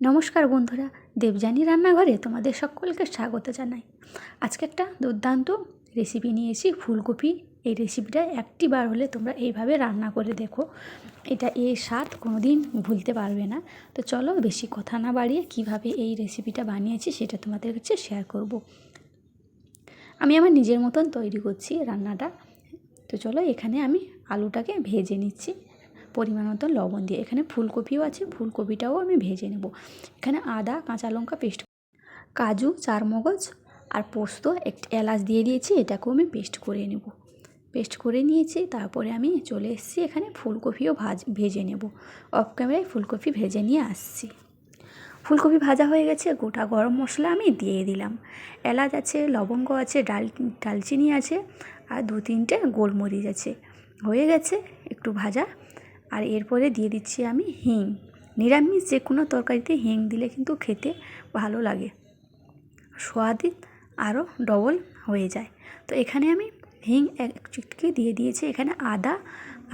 নমস্কার বন্ধুরা, দেবযানী রান্নাঘরে তোমাদের সকলকে স্বাগত জানাই। আজকে একটা দুর্দান্ত রেসিপি নিয়েছি ফুলকপি। এই রেসিপিটা একটি বার হলে তোমরা এইভাবে রান্না করে দেখো। এটা এই স্বাদ কোনো দিন ভুলতে পারবে না। তো চলো বেশি কথা না বাড়িয়ে কীভাবে এই রেসিপিটা বানিয়েছি সেটা তোমাদের কাছে শেয়ার করব। আমি আমার নিজের মতন তৈরি করছি রান্নাটা। তো চলো এখানে আমি আলুটাকে ভেজে নিচ্ছি। পরিমাণ মতো লবণ দিয়ে। এখানে ফুলকপিও আছে, ফুলকপিটাও আমি ভেজে নেব। এখানে আদা, কাঁচা লঙ্কা পেস্ট কাজু, চারমগজ আর পোস্ত, একটি এলাচ দিয়ে দিয়েছি, এটাকেও আমি পেস্ট করে নেব। পেস্ট করে নিয়েছি, তারপরে আমি চলে এসেছি, এখানে ফুলকপিও ভাজ, ভেজে নেব। অফ ক্যামেরায় ফুলকপি ভেজে নিয়ে আসছি। ফুলকপি ভাজা হয়ে গেছে, গোটা গরম মশলা আমি দিয়ে দিলাম। এলাচ আছে, লবঙ্গ আছে, ডাল, ডালচিনি আছে, আর দু তিনটে গোলমরিচ আছে। হয়ে গেছে, একটু ভাজা। আর এরপরে দিয়ে দিচ্ছি আমি হিং। নিরামিষ যে কোনো তরকারিতে হিং দিলে কিন্তু খেতে ভালো লাগে। সোয়াদি আরও ডবল হয়ে যায়। তো এখানে আমি হিং এক চিটকে দিয়ে দিয়েছি। এখানে আদা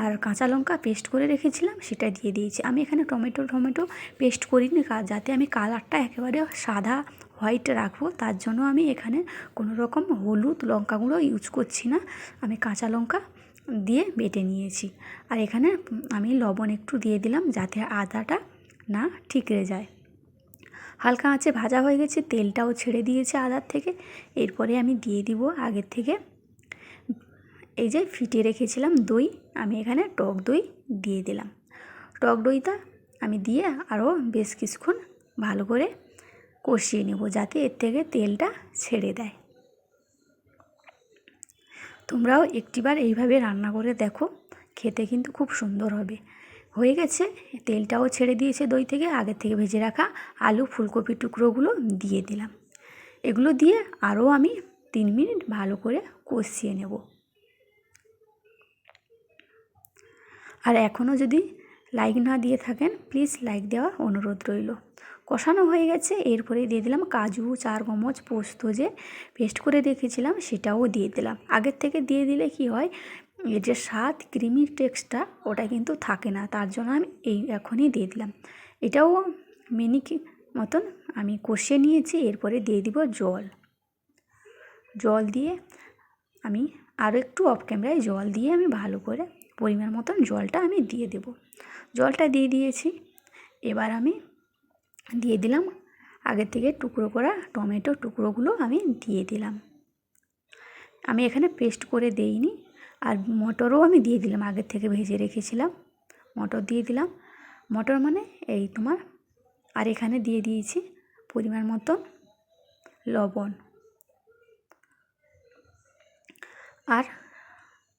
আর কাঁচা লঙ্কা পেস্ট করে রেখেছিলাম, সেটা দিয়ে দিয়েছি। আমি এখানে টমেটো টমেটো পেস্ট করিনি যাতে আমি কালারটা একেবারে সাদা, হোয়াইট রাখব। তার জন্য আমি এখানে কোনো রকম হলুদ লঙ্কা গুঁড়ো ইউজ করছি না। আমি কাঁচা লঙ্কা দিয়ে বেটে নিয়েছি। আর এখানে আমি লবণ একটু দিয়ে দিলাম যাতে আদাটা না ঠিকরে যায়। হালকা আঁচে ভাজা হয়ে গেছে, তেলটাও ছেড়ে দিয়েছে আদার থেকে। এরপরে আমি দিয়ে দিব আগের থেকে। এই যে ফিটিয়ে রেখেছিলাম দই, আমি এখানে টক দই দিয়ে দিলাম। টক দইটা আমি দিয়ে আরও বেশ কিছুক্ষণ ভালো করে কষিয়ে নেব যাতে এর থেকে তেলটা ছেড়ে দেয়। তোমরাও একটিবার এইভাবে রান্না করে দেখো, খেতে কিন্তু খুব সুন্দর হবে। হয়ে গেছে, তেলটাও ছেড়ে দিয়েছে দই থেকে আগের থেকে ভেজে রাখা আলু, ফুলকপি টুকরোগুলো দিয়ে দিলাম। এগুলো দিয়ে আরও আমি তিন মিনিট ভালো করে কষিয়ে নেব। আর এখনও যদি লাইক না দিয়ে থাকেন, প্লিজ লাইক দেওয়ার অনুরোধ রইল। কষানো হয়ে গেছে। এরপরে দিয়ে দিলাম কাজু চার পোস্ত যে পেস্ট করে রেখেছিলাম সেটাও দিয়ে দিলাম। আগের থেকে দিয়ে দিলে কি হয়, এর যে স্বাদ ক্রিমি টেক্সটটা ওটা কিন্তু থাকে না। তার জন্য আমি এই এখনই দিয়ে দিলাম। এটাও মিনি মতন আমি কষিয়ে নিয়েছি, এরপরে দিয়ে দিব জল। জল দিয়ে আমি আরও একটু অফ ক্যামেরায় জল দিয়ে আমি ভালো করে পরিমাণ মতন জলটা আমি দিয়ে দেব। জলটা দিয়ে দিয়েছি। এবার আমি দিয়ে দিলাম। আগের থেকে টুকরো করা টমেটো টুকরোগুলো আমি দিয়ে দিলাম। আমি এখানে পেস্ট করে দেইনি। আর মটরও আমি দিয়ে দিলাম আগের থেকে ভেজে রেখেছিলাম। মটর দিয়ে দিলাম। মটর মানে এই তোমার, আর এখানে দিয়ে দিয়েছি পরিমাণ মতন লবণ। আর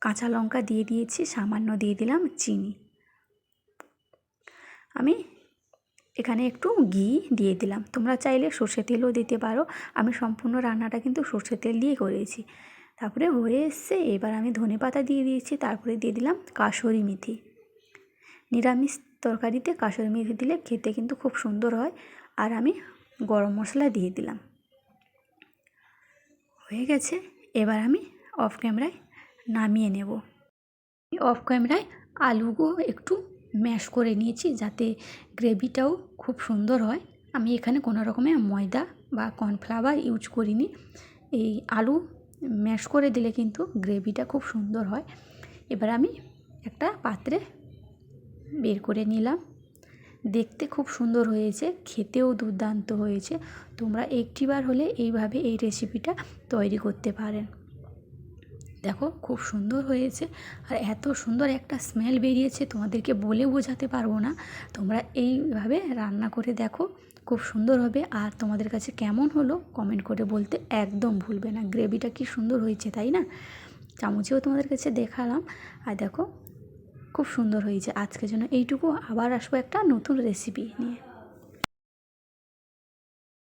কাঁচা লঙ্কা দিয়ে দিয়েছি, সামান্য দিয়ে দিলাম চিনি। আমি এখানে একটু ঘি দিয়ে দিলাম। তোমরা চাইলে সর্ষে তেলও দিতে পারো। আমি সম্পূর্ণ রান্নাটা কিন্তু সর্ষে তেল দিয়ে করেছি। তারপরে হয়ে এসছে, এবার আমি ধনে পাতা দিয়ে দিয়েছি, তারপরে দিয়ে দিলাম কাসরি মেথি। নিরামিষ তরকারিতে কাসরি মেথি দিলে খেতে কিন্তু খুব সুন্দর হয়। আর আমি গরম মশলা দিয়ে দিলাম। হয়ে গেছে, এবার আমি অফ ক্যামেরায় নামিয়ে নেব। অফ ক্যামেরায় আলুগুলো একটু ম্যাশ করে নিয়েছি যাতে গ্রেভিটাও খুব সুন্দর হয়। আমি এখানে কোনো রকমের ময়দা বা কর্নফ্লাওয়ার ইউজ করিনি। এই আলু ম্যাশ করে দিলে কিন্তু গ্রেভিটা খুব সুন্দর হয়। এবার আমি একটা পাত্রে বের করে নিলাম। দেখতে খুব সুন্দর হয়েছে, খেতেও দুর্দান্ত হয়েছে। তোমরা একটিবার হলে এইভাবে এই রেসিপিটা তৈরি করতে পারেন। দেখো, খুব সুন্দর হয়েছে। আর এত সুন্দর একটা স্মেল বেরিয়েছে, তোমাদেরকে বলে বোঝাতে পারব না। তোমরা এইভাবে রান্না করে দেখো, খুব সুন্দর হবে। আর তোমাদের কাছে কেমন হলো কমেন্ট করে বলতে একদম ভুলবে না। গ্রেভিটা কি সুন্দর হয়েছে, তাই না? চামচেও তোমাদের কাছে দেখালাম। আর দেখো, খুব সুন্দর হয়েছে। আজকের জন্য এইটুকু আবার আসব একটা নতুন রেসিপি নিয়ে।